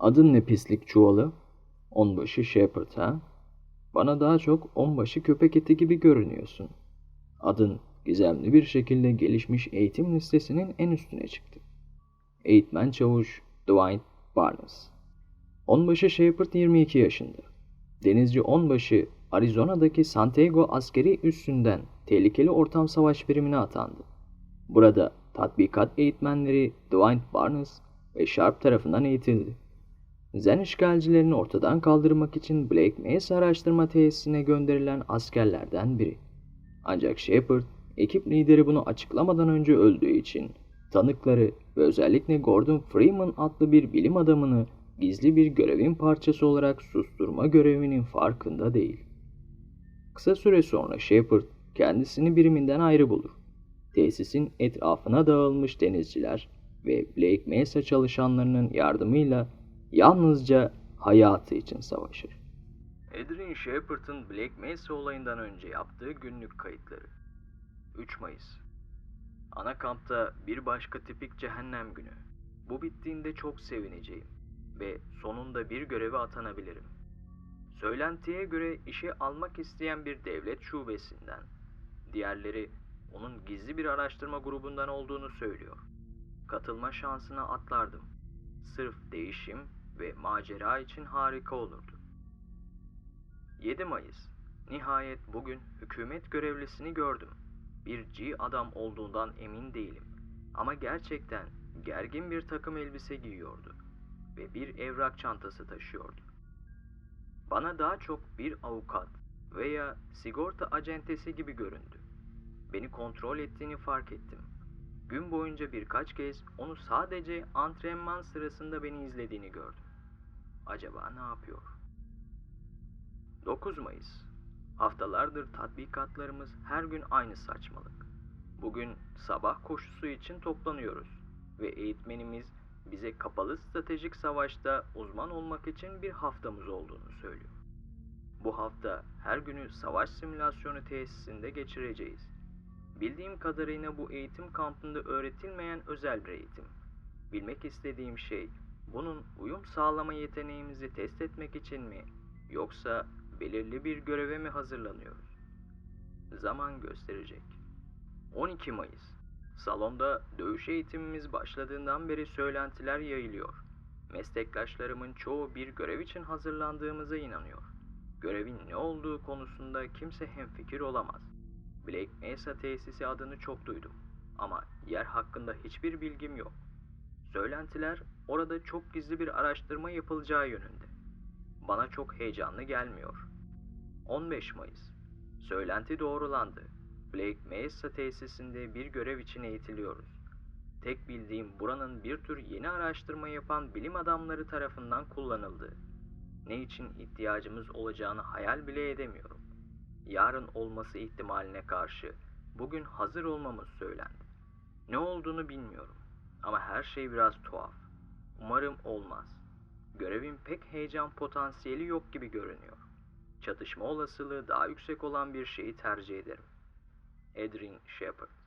Adın ne pislik çuvalı? Onbaşı Shepard ha? Bana daha çok onbaşı köpek eti gibi görünüyorsun. Adın gizemli bir şekilde gelişmiş eğitim listesinin en üstüne çıktı. Eğitmen çavuş Dwight Barnes. Onbaşı Shepard 22 yaşında. Denizci Onbaşı Arizona'daki Santiago askeri üssünden tehlikeli ortam savaş birimine atandı. Burada tatbikat eğitmenleri Dwight Barnes ve Sharp tarafından eğitildi. Zen işgalcilerini ortadan kaldırmak için Blake Mesa araştırma tesisine gönderilen askerlerden biri. Ancak Shepard, ekip lideri bunu açıklamadan önce öldüğü için tanıkları ve özellikle Gordon Freeman adlı bir bilim adamını gizli bir görevin parçası olarak susturma görevinin farkında değil. Kısa süre sonra Shepard kendisini biriminden ayrı bulur. Tesisin etrafına dağılmış denizciler ve Blake Mesa çalışanlarının yardımıyla yalnızca hayatı için savaşır. Adrian Shepard'ın Blake Mesa olayından önce yaptığı günlük kayıtları. 3 Mayıs Ana kampta bir başka tipik cehennem günü. Bu bittiğinde çok sevineceğim ve sonunda bir göreve atanabilirim. Söylentiye göre işe almak isteyen bir devlet şubesinden, diğerleri onun gizli bir araştırma grubundan olduğunu söylüyor. Katılma şansına atlardım. Sırf değişim ve macera için harika olurdu. 7 Mayıs Nihayet bugün hükümet görevlisini gördüm. Bir G adam olduğundan emin değilim. Ama gerçekten gergin bir takım elbise giyiyordu ve bir evrak çantası taşıyordu. Bana daha çok bir avukat veya sigorta acentesi gibi göründü. Beni kontrol ettiğini fark ettim. Gün boyunca birkaç kez onu sadece antrenman sırasında beni izlediğini gördüm. Acaba ne yapıyor? 9 Mayıs Haftalardır tatbikatlarımız her gün aynı saçmalık. Bugün sabah koşusu için toplanıyoruz ve eğitmenimiz bize kapalı stratejik savaşta uzman olmak için bir haftamız olduğunu söylüyor. Bu hafta her günü savaş simülasyonu tesisinde geçireceğiz. Bildiğim kadarıyla bu eğitim kampında öğretilmeyen özel bir eğitim. Bilmek istediğim şey bunun uyum sağlama yeteneğimizi test etmek için mi yoksa belirli bir göreve mi hazırlanıyoruz? Zaman gösterecek. 12 Mayıs Salonda dövüş eğitimimiz başladığından beri söylentiler yayılıyor. Meslektaşlarımın çoğu bir görev için hazırlandığımıza inanıyor. Görevin ne olduğu konusunda kimse hemfikir olamaz. Blake Mesa tesisi adını çok duydum ama yer hakkında hiçbir bilgim yok. Söylentiler orada çok gizli bir araştırma yapılacağı yönünde. Bana çok heyecanlı gelmiyor. 15 Mayıs Söylenti doğrulandı. Blake Mesa tesisinde bir görev için eğitiliyoruz. Tek bildiğim buranın bir tür yeni araştırma yapan bilim adamları tarafından kullanıldığı. Ne için ihtiyacımız olacağını hayal bile edemiyorum. Yarın olması ihtimaline karşı bugün hazır olmamız söylendi. Ne olduğunu bilmiyorum ama her şey biraz tuhaf. Umarım olmaz. Görevin pek heyecan potansiyeli yok gibi görünüyor. Çatışma olasılığı daha yüksek olan bir şeyi tercih ederim. Adrian Shepard